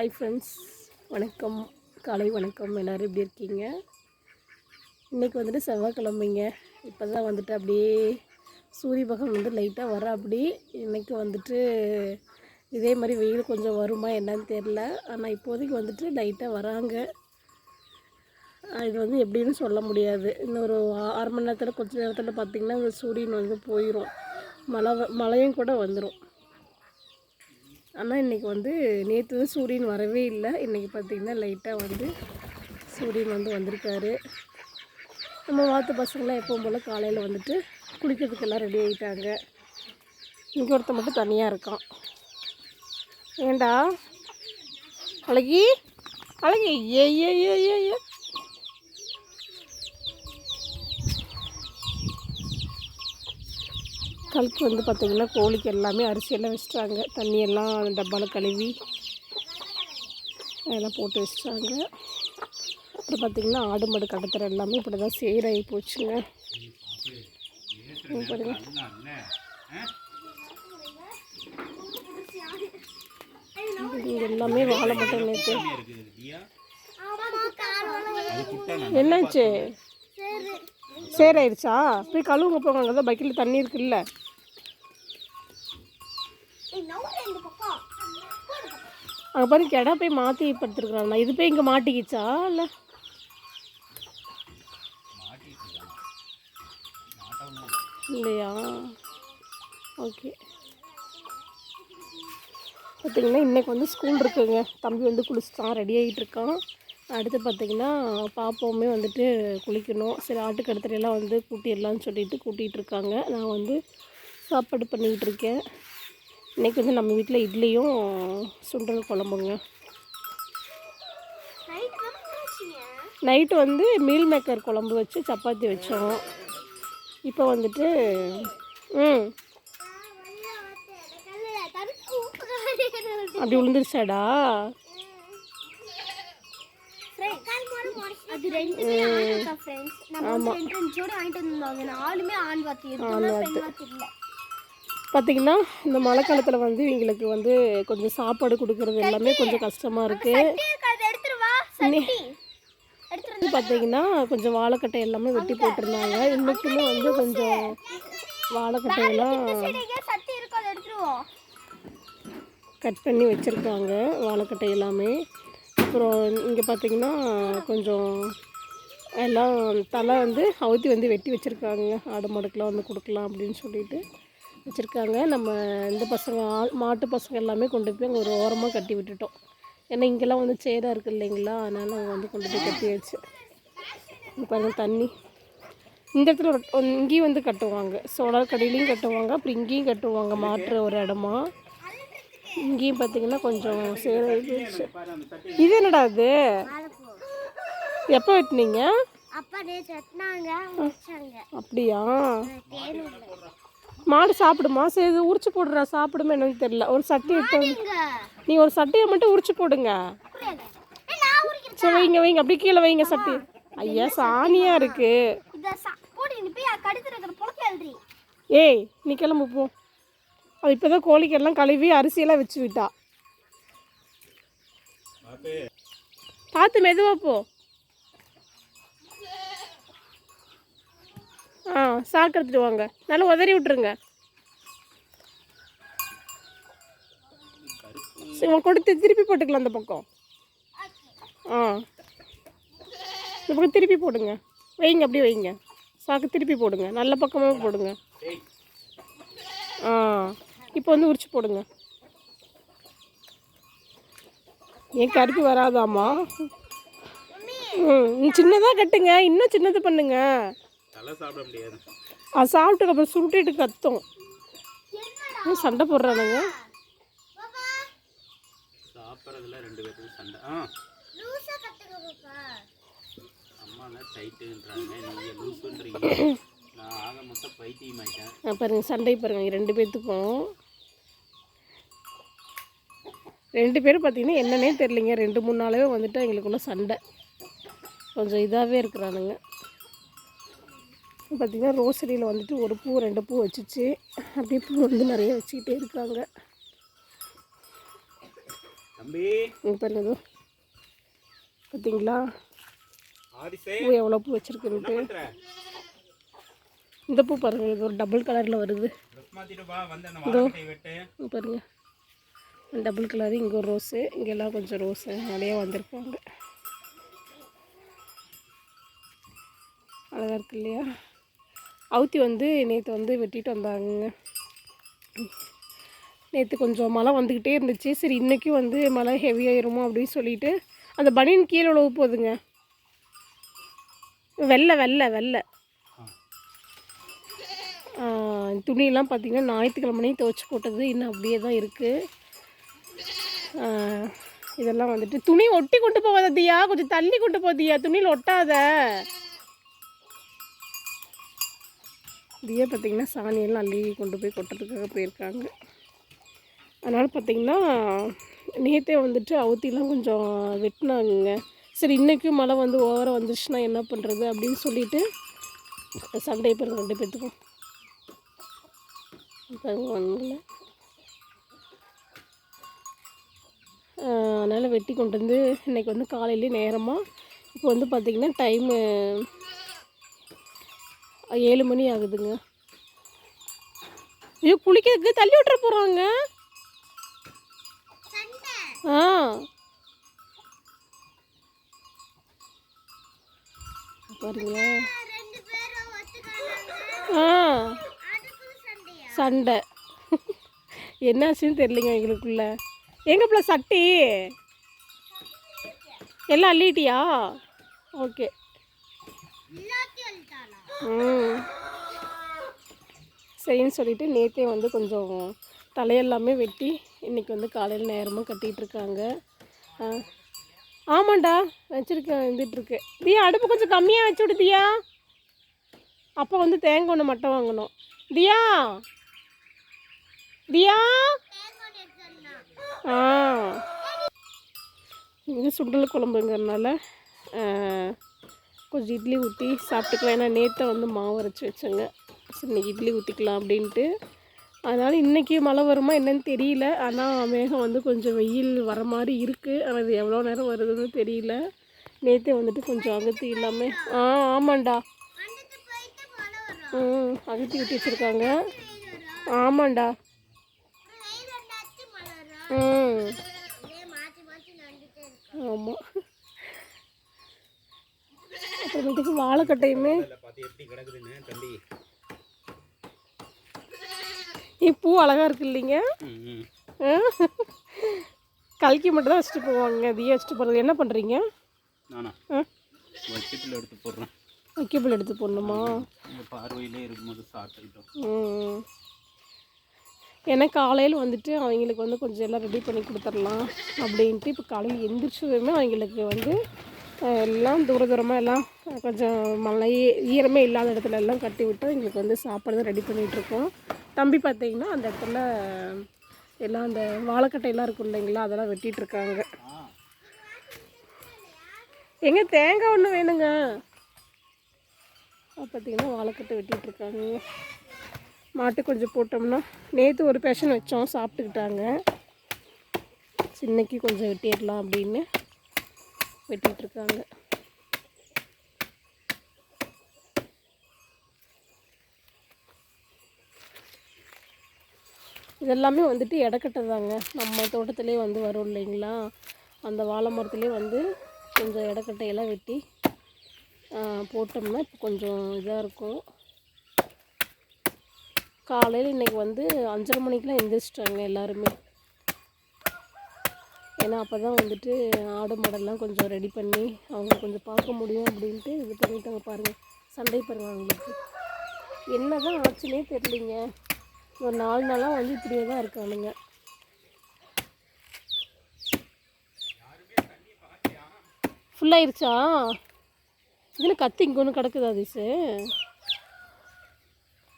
Hi friends வணக்கம். காலை வணக்கம். எல்லோரும் எப்படி இருக்கீங்க? இன்றைக்கி வந்துட்டு செவ்வாய்க்கிழமைங்க. இப்போ தான் வந்துட்டு அப்படியே சூரிய பகவான் வந்து லைட்டாக வர அப்படி. இன்றைக்கி வந்துட்டு இதே மாதிரி வெயில் கொஞ்சம் வருமா என்னன்னு தெரில ஆனால் இப்போதைக்கு வந்துட்டு லைட்டாக வராங்க. இது வந்து எப்படின்னு சொல்ல முடியாது. இன்னொரு ஆறு அரை மணி நேரத்தில் கொஞ்ச நேரத்தில் பார்த்திங்கன்னா இந்த சூரியன் வந்து போயிடும் மழை மழையும் கூட வந்துடும் ஆனால் இன்றைக்கி வந்து நேற்று வந்து சூரியன் வரவே இல்லை. இன்றைக்கி பார்த்திங்கன்னா லைட்டாக வந்து சூரியன் வந்து வந்திருக்காரு. நம்ம வாத்து பசங்களாம் எப்பவும் போல் காலையில் வந்துட்டு குளிக்கிறதுக்கெல்லாம் ரெடி ஆகிட்டாங்க இங்கே ஒருத்த மட்டும் தனியாக இருக்கான். ஏண்டா? அழகி? அழகி ஏ ஏ ஏ ஏ ஏ கழுக்கு வந்து பார்த்திங்கன்னா கோழிக்கு எல்லாமே அரிசியெல்லாம் வச்சிட்டாங்க. தண்ணியெல்லாம் டப்பாவில் கழுவி அதெல்லாம் போட்டு வச்சிட்டாங்க. அப்புறம் பார்த்திங்கன்னா ஆடு மாடு கடத்துற எல்லாமே இப்படி தான் சேராகி போச்சுங்க. எல்லாமே வாழை மட்டும் நேற்று என்னாச்சு? சேராயிருச்சா? போய் கழுவுங்க போங்க அங்கே தான் பக்கெட்டில் தண்ணி இருக்குல்ல. அங்கே பாருங்க கிடா போய் மாற்றி படுத்துருக்குறாங்க இது போய் இங்கே மாட்டிக்கிச்சா இல்லை? இல்லையா? ஓகே. பார்த்தீங்கன்னா இன்றைக்கி வந்து ஸ்கூல் இருக்குங்க. தம்பி வந்து குளிச்சிட்டான் ரெடி ஆகிட்டு இருக்கான். அடுத்து பார்த்தீங்கன்னா பாப்பாவுமே வந்துட்டு குளிக்கணும். சரி ஆட்டுக்கடுத்துறையெல்லாம் வந்து கூட்டிடலான்னு சொல்லிட்டு கூட்டிகிட்டு இருக்காங்க. நான் வந்து சாப்பாடு பண்ணிக்கிட்டு இருக்கேன். இன்றைக்கி வந்து நம்ம வீட்டில் இட்லியும் சுண்டல் குழம்புங்க. நைட்டு வந்து மீல் மேக்கர் குழம்பு வச்சு சப்பாத்தி வச்சோம். இப்போ வந்துட்டு ம். அப்படி விழுந்துருச்சாடா அது ரெண்டுமே ஆண் ஃப்ரெண்ட்ஸ் நம்ம வந்து ரெண்டு வாங்கிட்டு வந்தாங்க நாலுமே ஆண் வாத்தி எதுவுமே பெண் வாத்தி. இல்லை பார்த்திங்கன்னா இந்த மழை காலத்தில் வந்து இவங்களுக்கு வந்து கொஞ்சம் சாப்பாடு கொடுக்கறது எல்லாமே கொஞ்சம் கஷ்டமாக இருக்குது பார்த்தீங்கன்னா கொஞ்சம் வாழைக்கட்டை எல்லாமே வெட்டி போட்டிருந்தாங்க. இன்றைக்குமே வந்து கொஞ்சம் வாழைக்கட்டையெல்லாம் கட் பண்ணி வச்சுருக்காங்க வாழைக்கட்டை எல்லாமே. அப்புறம் இங்கே பார்த்தீங்கன்னா கொஞ்சம் எல்லாம் தலை வந்து அவுத்தி வந்து வெட்டி வச்சுருக்காங்க. ஆடு மாடுக்கெலாம் வந்து கொடுக்கலாம் அப்படின்னு சொல்லிட்டு வச்சுருக்காங்க. நம்ம இந்த பசங்க மாட்டு பசங்க எல்லாமே கொண்டு போய் அங்கே ஒரு ஓரமாக கட்டி விட்டுட்டோம். ஏன்னா இங்கெல்லாம் வந்து சேராக இருக்குது இல்லைங்களா? அதனால் அவங்க வந்து கொண்டு போய் கட்டியாச்சு. வச்சு இப்போ தண்ணி. இந்த இடத்துல ஒரு- இங்கேயும் வந்து கட்டுவாங்க. சோழர் கடையிலையும் கட்டுவாங்க. அப்புறம் இங்கேயும் கட்டுவாங்க. மாற்று ஒரு இடமா. இங்கேயும் பார்த்தீங்கன்னா கொஞ்சம் சேர இது என்னடா இது எப்போ வெட்டினீங்க? அப்படியா? மாடு சாப்பிடுமா? சரி இது உரிச்சு போடுறா சாப்பிடுமா என்னன்னு தெரியல. ஒரு சட்டி எடுத்து நீ ஒரு சட்டியை மட்டும் உரிச்சு போடுங்க. சரி வைங்க வைங்க. அப்படியே கீழே வைங்க சட்டி. ஐயா சாணியா இருக்கு. ஏய் நீ கிளம்பு போ. அது இப்போதான் கோழிக்கெல்லாம் கழுவி அரிசியெல்லாம் வச்சு விட்டா. பார்த்து மெதுவா போ. ஆ சாக்கு எடுத்துட்டு வாங்க. நல்லா உதறி விட்டுருங்க. சரி, கொடுத்து திருப்பி போட்டுக்கலாம் அந்த பக்கம். ஆ. இந்த பக்கம் திருப்பி போடுங்க. வைங்க அப்படியே வைங்க. சாக்கு திருப்பி போடுங்க. நல்ல பக்கமாக போடுங்க. ஆ. இப்போ வந்து உரிச்சு போடுங்க. ஏன் கருப்பு வராதாம்மா. ம் சின்னதாக கட்டுங்க. இன்னும் சின்னது பண்ணுங்க. தலை சாப்பிட முடியாது அது சாப்பிட்டு அப்புறம் சுருட்டிட்டு கத்தும். இன்னும் சண்டை போடுறானுங்க. சாப்பிட்றதுல ரெண்டு பேத்துக்கும் சண்டை ஆ அம்மா தான் டைட்டுன்றாங்க நீங்கள் லூஸுன்றீங்க நான் ஆக மொத்தம் பைத்தியம் ஆயிட்டேன் ஆ, பாருங்க சண்டை பாருங்க ரெண்டு பேர்த்துக்கும் ரெண்டு பேரும் பார்த்தீங்கன்னா என்னன்னே தெரியலைங்க. ரெண்டு மூணு நாளாவே வந்துட்டு எங்களுக்குள்ள சண்டை. கொஞ்சம் இதாகவே இருக்கிறானுங்க. பார்த்திங்கன்னா ரோசரியில் வந்துட்டு ஒரு பூ ரெண்டு பூ வச்சுச்சு. அப்படியே பூ வந்து நிறைய வச்சுக்கிட்டே இருக்காங்க. தம்பி. பாருங்க. பார்த்தீங்களா பூ எவ்வளோ பூ வச்சுருக்குன்ட்டு. இந்த பூ பாருங்க இது ஒரு டபுள் கலரில் வருது. இதோ பாருங்க. டபுள் கலரு இங்கே ஒரு ரோஸு இங்கெல்லாம் கொஞ்சம் ரோஸு நிறையா வந்திருக்காங்க. அழகாக இருக்கு இல்லையா? அவுத்தி வந்து நேற்று வந்து வெட்டிட்டு வந்தாங்க. நேற்று கொஞ்சம் மழை வந்துக்கிட்டே இருந்துச்சு. சரி இன்றைக்கும் வந்து மழை ஹெவியாயிருமோ அப்படின்னு சொல்லிட்டு அந்த பனியன் கீழே உழவு போகுதுங்க வெள்ளை வெள்ளை வெள்ளை ஆ, துணியெல்லாம் பார்த்தீங்கன்னா ஞாயிற்றுக்கிழமனே துவைச்சி போட்டது. இன்னும் அப்படியே தான் இருக்குது இதெல்லாம் வந்துட்டு துணி ஒட்டி கொண்டு போகாதியா கொஞ்சம் தள்ளி கொண்டு போதியா துணியில் ஒட்டாத. இதையே பார்த்திங்கன்னா சாணியெல்லாம் அள்ளி கொண்டு போய் கொட்டுறதுக்காக போயிருக்காங்க. அதனால் பார்த்திங்கன்னா நேற்றே வந்துட்டு அவுத்திலாம் கொஞ்சம் வெட்டினாங்க சரி இன்றைக்கும் மழை வந்து ஓவராக வந்துருச்சுன்னா என்ன பண்ணுறது அப்படின்னு சொல்லிவிட்டு சண்டை பேர் ரெண்டு பேர்த்துக்கும் ஒன்றும் அதனால் வெட்டி கொண்டு வந்து இன்றைக்கி வந்து காலையிலே நேரமாக இப்போ வந்து பார்த்திங்கன்னா டைமு ஏழு மணி ஆகுதுங்க. ஐயோ குளிக்கிறதுக்கு தள்ளி விட்டுற போகிறாங்க ஆ. பாருங்களேன். ஆ. சண்டை. என்னாச்சுன்னு தெரியலங்க எங்களுக்குள்ள. எங்க பிள்ளை சட்டி? எல்லாம் அள்ளிட்டியா? ஓகே. ம். சரின்னு சொல்லிட்டு நேற்றே வந்து கொஞ்சம் தலையெல்லாமே வெட்டி இன்றைக்கி வந்து காலையில் நேரமாக கட்டிகிட்டு இருக்காங்க. ஆ. ஆமாண்டா வச்சுருக்கேன் வந்துட்டுருக்கு தியா அடுப்பு கொஞ்சம் கம்மியாக வச்சு விடுதியா அப்போ வந்து தேங்காய் ஒன்று மட்டும் வாங்கணும். தியா! தியா? ஆ. இது சுண்டல் குழம்புங்கிறதுனால ஆ, கொஞ்சம் இட்லி ஊற்றி சாப்பிட்டுக்கலாம். ஏன்னா நேற்று வந்து மாவு அரைச்சி வச்சேங்க. இன்னைக்கு இட்லி ஊற்றிக்கலாம் அப்படின்ட்டு. அதனால் இன்றைக்கி மழை வருமா என்னன்னு தெரியல. ஆனால் மேகம் வந்து கொஞ்சம் வெயில் வர மாதிரி இருக்குது ஆனால் அது எவ்வளோ நேரம் வருதுன்னு தெரியல. நேற்றே வந்துட்டு கொஞ்சம் அகத்தி இல்லாமல் ஆ ஆமாண்டா. ம் அகத்தி விட்டு வச்சுருக்காங்க. ஆமாண்டா. ஆமாம் அப்புறமேட்டுக்கு வாழைக்கட்டையுமே. பூ அழகாக இருக்கு இல்லைங்க? கல்கி மட்டும் தான் வச்சுட்டு போவாங்க அதையே வச்சுட்டு போகிறது என்ன பண்ணுறீங்க வக்கத்தில் எடுத்து போடுறேன். வைக்கபிள் எடுத்து போடணுமா? பார்வையிலே இருக்கும்போது சாப்பிட்டுக்கிட்டோம். ம். ஏன்னா காலையில் வந்துட்டு அவங்களுக்கு வந்து கொஞ்சம் எல்லாம் ரெடி பண்ணி கொடுத்துடலாம் அப்படின்ட்டு இப்போ காலையில் எந்திரிச்சதுமே அவங்களுக்கு வந்து எல்லாம் தூர தூரமாக எல்லாம் கொஞ்சம் மழை ஈரமே இல்லாத இடத்துல எல்லாம் கட்டி விட்டு எங்களுக்கு வந்து சாப்பாடு ரெடி பண்ணிகிட்ருக்கோம் தம்பி பார்த்தீங்கன்னா அந்த இடத்துல எல்லாம் அந்த வாழைக்கட்டையெல்லாம் இருக்கும் இல்லைங்களா அதெல்லாம் வெட்டிட்டு இருக்காங்க. எங்க தேங்காய் ஒன்று வேணுங்க. பார்த்தீங்கன்னா வாழைக்கட்டை வெட்டிகிட்ருக்காங்க மாட்டு கொஞ்சம் போட்டோம்னா நேற்று ஒரு பேஷன் வச்சோம் சாப்பிட்டுக்கிட்டாங்க. சின்னக்கு கொஞ்சம் வெட்டிடலாம் அப்படின்னு வெட்டிகிட்ருக்காங்க இதெல்லாமே வந்துட்டு இடக்கட்டை தாங்க நம்ம தோட்டத்திலே வந்து வரும் இல்லைங்களா? அந்த வாழை மரத்துலேயே வந்து கொஞ்சம் இடக்கட்டையெல்லாம் வெட்டி போட்டோம்னா இப்போ கொஞ்சம் இதாக இருக்கும். காலையில் இன்றைக்கி வந்து அஞ்சரை மணிக்கெலாம் எந்திரிச்சிட்டாங்க எல்லாருமே. ஏன்னா அப்போ தான் வந்துட்டு ஆடு மாடெல்லாம் கொஞ்சம் ரெடி பண்ணி அவங்க கொஞ்சம் பார்க்க முடியும் அப்படின்ட்டு இது பண்ணிட்டாங்க பாருங்கள் சண்டை பாருங்கள் அவங்களுக்கு. என்ன தான் ஆச்சுன்னே தெரியலிங்க. ஒரு நாலு நாளாக வந்து இப்படியே தான் இருக்கானுங்க. ஃபுல்லாயிருச்சா இதில் கத்தி இங்கே ஒன்று கிடக்குதா அதிசு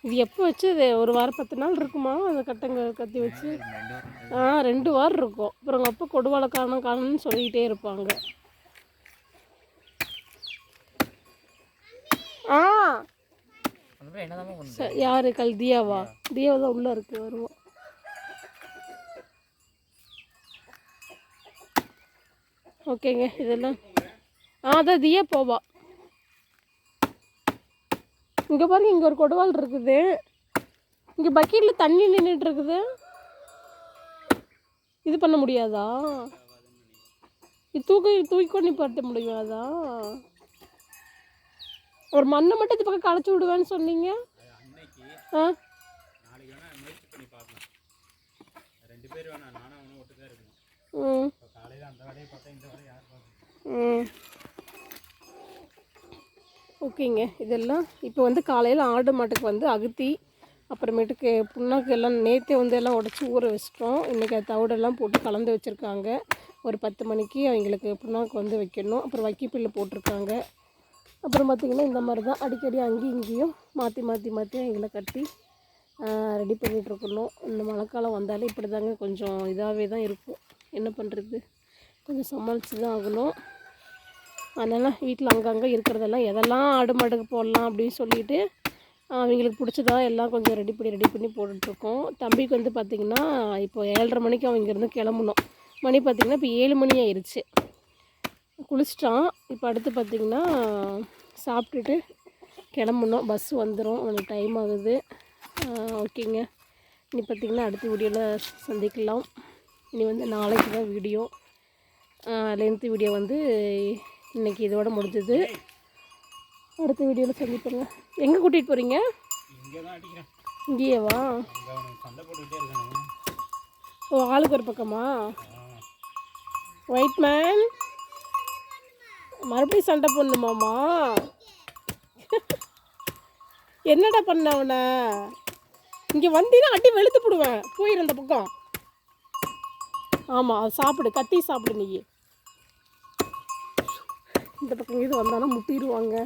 இது எப்போ வச்சு இது ஒரு வாரம் பத்து நாள் இருக்குமா? அந்த கட்டங்க கத்தி வச்சு? ஆ ரெண்டு வாரம் இருக்கும். அப்புறம் எங்கள் அப்பா கொடுவாளை காரணம் காரணம்னு சொல்லிக்கிட்டே இருப்பாங்க. ஆ. ச- யாரு? கல் தியாவா? தியாவா தான் உள்ளே இருக்கு வருவோம் ஓகேங்க இதெல்லாம். ஆ அதான் தியா போவா. இங்கே பாருங்க இங்கே ஒரு கொடுவால் இருக்குது. இங்கே பக்கெட்டில் தண்ணி நின்றுட்டு இருக்குது. இது பண்ண முடியாதா? இது தூக்கி தூக்கி கொண்டு பட்ட முடியாதா? ஒரு மண்ணை மட்டும் இது பக்கம் களைச்சி விடுவேன்னு சொன்னீங்க. ஆ? ம் ம் காலையில் அந்த வேலையை பார்த்தா இந்த வேலையை யார் பார்க்கணும் ம் ஓகேங்க. இதெல்லாம் இப்போ வந்து காலையில் ஆடு மாட்டுக்கு வந்து அகத்தி அப்புறமேட்டுக்கு புண்ணாக்கு எல்லாம் நேற்றே வந்து எல்லாம் உடச்சி ஊற வச்சிட்டோம். இன்றைக்கி தவிடெல்லாம் போட்டு கலந்து வச்சுருக்காங்க. ஒரு பத்து மணிக்கு அவங்களுக்கு புண்ணாக்கு வந்து வைக்கணும். அப்புறம் வைக்கப்பில்லு போட்டிருக்காங்க. அப்புறம் பார்த்திங்கன்னா இந்த மாதிரி தான் அடிக்கடி அங்கேயும் இங்கேயும் மாற்றி மாற்றி மாற்றி அவங்கள கட்டி ரெடி பண்ணிகிட்ருக்கணும் இந்த மழைக்காலம் வந்தாலே இப்படி தாங்க கொஞ்சம் இதாகவே தான் இருக்கும். என்ன பண்ணுறது கொஞ்சம் சமாளித்து தான் ஆகணும். அதனால் வீட்டில் அங்கங்கே இருக்கிறதெல்லாம் எதெல்லாம் ஆடு மாடுக்கு போடலாம் அப்படின்னு சொல்லிட்டு அவங்களுக்கு பிடிச்சதா எல்லாம் கொஞ்சம் ரெடி பண்ணி ரெடி பண்ணி போட்டுட்ருக்கோம். தம்பிக்கு வந்து பார்த்திங்கன்னா இப்போ ஏழரை மணிக்கு அவன் இங்கேருந்து கிளம்பணும். மணி பார்த்திங்கன்னா இப்போ ஏழு மணி ஆயிடுச்சு குளிச்சிட்டான். இப்போ அடுத்து பார்த்திங்கன்னா சாப்பிட்டுட்டு கிளம்பணும். பஸ் வந்துடும் அவனுக்கு டைம் ஆகுது. ஓகேங்க. இனி பார்த்திங்கன்னா அடுத்த வீடியோவில் சந்திக்கலாம். இனி வந்து நாளைக்கு தான் வீடியோ லென்த்து வீடியோ வந்து இன்னைக்கு இதோட முடிஞ்சது. அடுத்த வீடியோவில் சந்திப்பேங்க. எங்கே கூட்டிகிட்டு போகிறீங்க இங்கேயேவா? இங்கேயே வா ஓ ஆளுக்கு ஒரு பக்கமா? ஒயிட் மேன் மறுபடியும் சண்டை பண்ணுமாமா என்னடா பண்ண அவனை? இங்கே வந்தீங்கன்னா அடி வெளுத்து போடுவேன். போயிரு அந்த பக்கம். ஆமாம் அது சாப்பிடு கத்தி சாப்பிடு நீ இந்த பக்கம் இது வந்தாலும் முட்டிடுவாங்க.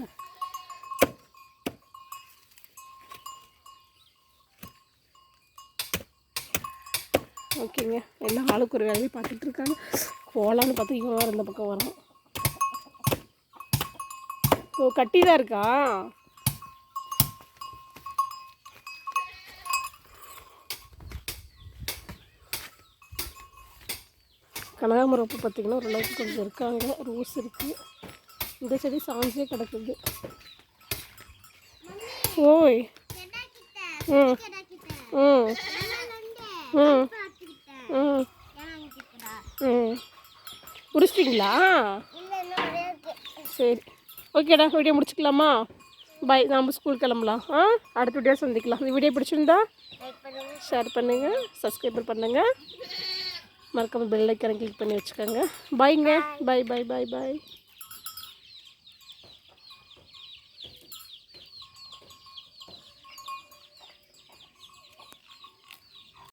ஓகேங்க. எல்லாம் ஆளுக்கு ஒரு வேலையை பார்த்துட்டு இருக்காங்க. கோலான்னு பார்த்து இவன் வேறு இந்த பக்கம் வரும் ஓ கட்டி தான் இருக்கா? கனகாமரம் பூ பார்த்திங்கன்னா ஓரளவுக்கு கொஞ்சம் இருக்காங்க. ரோஸ் இருக்குது இந்த செடி சாஞ்சே கிடக்குது. ஓய். ம். ம். ம். ம். ம். முடிச்சிட்டிங்களா? சரி. ஓகேடா வீடியோ முடிச்சுக்கலாமா? பாய் நாம் ஸ்கூல் கிளம்பலாம். ஆ? அடுத்த வீடியோ சந்திக்கலாம். இந்த வீடியோ பிடிச்சிருந்தா ஷேர் பண்ணுங்கள் சப்ஸ்கிரைபர் பண்ணுங்கள் மறக்காமல் பெல் ஐக்கனை கிளிக் பண்ணி வச்சுக்கோங்க. பாய்ங்க பாய் பாய் பாய் பாய்